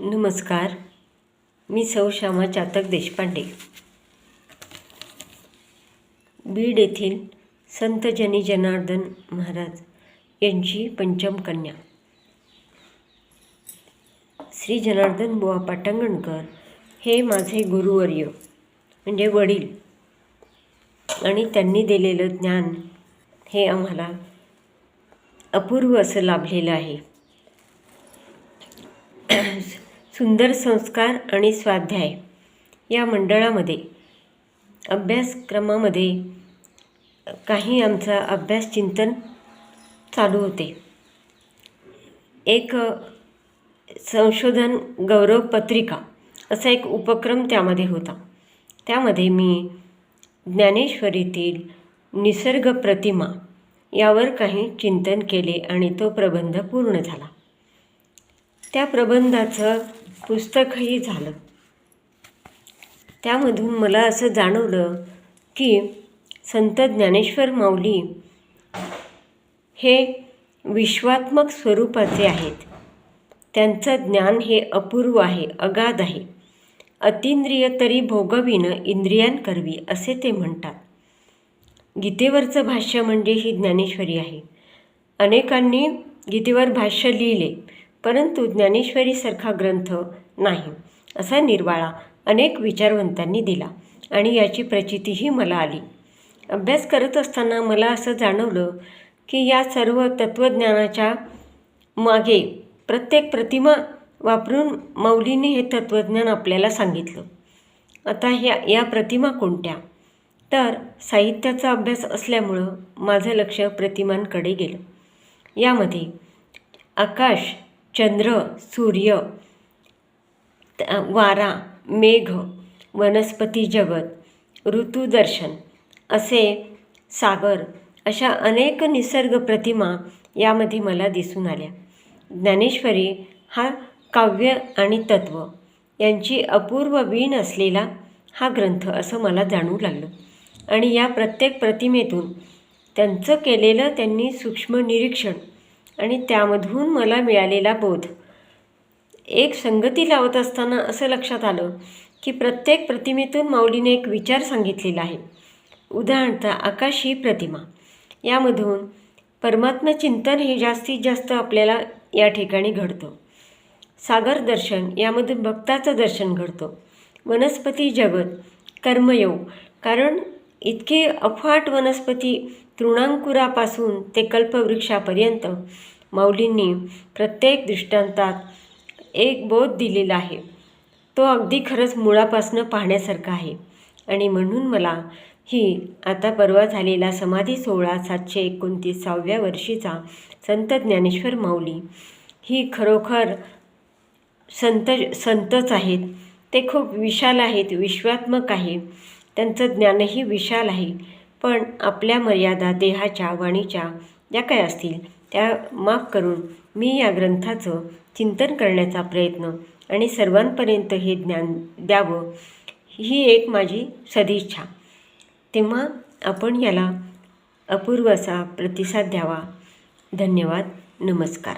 नमस्कार. मी सौ श्यामा चातक देशपांडे. बीड येथील संत जनी जनार्दन महाराज यांची पंचम कन्या. श्री जनार्दन बुवा पाटंगणकर हे माझे गुरुवर्य म्हणजे वडील. आणि त्यांनी दिलेलं ज्ञान हे आम्हाला अपूर्व असं लाभलेलं आहे. सुंदर संस्कार आणि स्वाध्याय या मंडळामध्ये अभ्यासक्रमामध्ये काही आमचा अभ्यास चिंतन चालू होते. एक संशोधन गौरव पत्रिका असा एक उपक्रम त्यामध्ये होता. त्यामध्ये मी ज्ञानेश्वरीतील निसर्ग प्रतिमा यावर काही चिंतन केले आणि तो प्रबंध पूर्ण झाला. त्या प्रबंधाचं पुस्तकही झालं. त्यामधून मला असं जाणवलं की संत ज्ञानेश्वर माऊली हे विश्वात्मक स्वरूपाचे आहेत. त्यांचं ज्ञान हे अपूर्व आहे अगाध आहे. अतिंद्रिय तरी भोगविणं इंद्रियान करवी असे ते म्हणतात. गीतेवरचं भाष्य म्हणजे ही ज्ञानेश्वरी आहे. अनेकांनी गीतेवर भाष्य लिहिले. परंतु ज्ञानेश्वरीसारखा ग्रंथ नाही असा निर्वाळा अनेक विचारवंतांनी दिला आणि याची प्रचितीही मला आली. अभ्यास करत असताना मला असं जाणवलं की या सर्व तत्त्वज्ञानाच्या मागे प्रत्येक प्रतिमा वापरून माऊलीने हे तत्त्वज्ञान आपल्याला सांगितलं. आता ह्या या प्रतिमा कोणत्या? तर साहित्याचा अभ्यास असल्यामुळं माझं लक्ष प्रतिमांकडे गेलं. यामध्ये आकाश चंद्र सूर्य वारा मेघ वनस्पती जगत ऋतुदर्शन असे सागर अशा अनेक निसर्ग प्रतिमा यामध्ये मला दिसून आल्या. ज्ञानेश्वरी हा काव्य आणि तत्व यांची अपूर्व वीण असलेला हा ग्रंथ असं मला जाणू लागलं. आणि या प्रत्येक प्रतिमेतून त्यांचं केलेलं त्यांनी सूक्ष्म निरीक्षण आणि त्यामधून मला मिळालेला बोध. एक संगती लावत असताना असं लक्षात आलं की प्रत्येक प्रतिमेतून माऊलीने एक विचार सांगितलेला आहे. उदाहरणार्थ आकाश ही प्रतिमा. यामधून परमात्मा चिंतन हे जास्तीत जास्त आपल्याला या ठिकाणी घडतं. सागर दर्शन यामधून भक्ताचं दर्शन घडतं. वनस्पती जगत कर्मयोग कारण इतके अफाट वनस्पती तृणांकुरापासून ते कल्पवृक्षापर्यंत माऊलींनी प्रत्येक दृष्टांतात एक बोध दिलेला आहे. तो अगदी खरंच मुळापासून पाहण्यासारखा आहे. आणि म्हणून मला ही आता परवा झालेला समाधी सोहळा सातशे एकोणतीसाव्या वर्षीचा संत ज्ञानेश्वर माऊली ही खरोखर संत संतच आहेत. ते खूप विशाल आहेत विश्वात्मक आहे त्यांचं ज्ञानही विशाल आहे. पण आपल्या मर्यादा देहाच्या वाणीच्या ज्या काय असतील? त्या माफ करून मी या ग्रंथाचं चिंतन करण्याचा प्रयत्न आणि सर्वांपर्यंत हे ज्ञान द्यावं ही एक माझी सदिच्छा. तेव्हा आपण याला अपूर्व असा प्रतिसाद द्यावा. धन्यवाद. नमस्कार.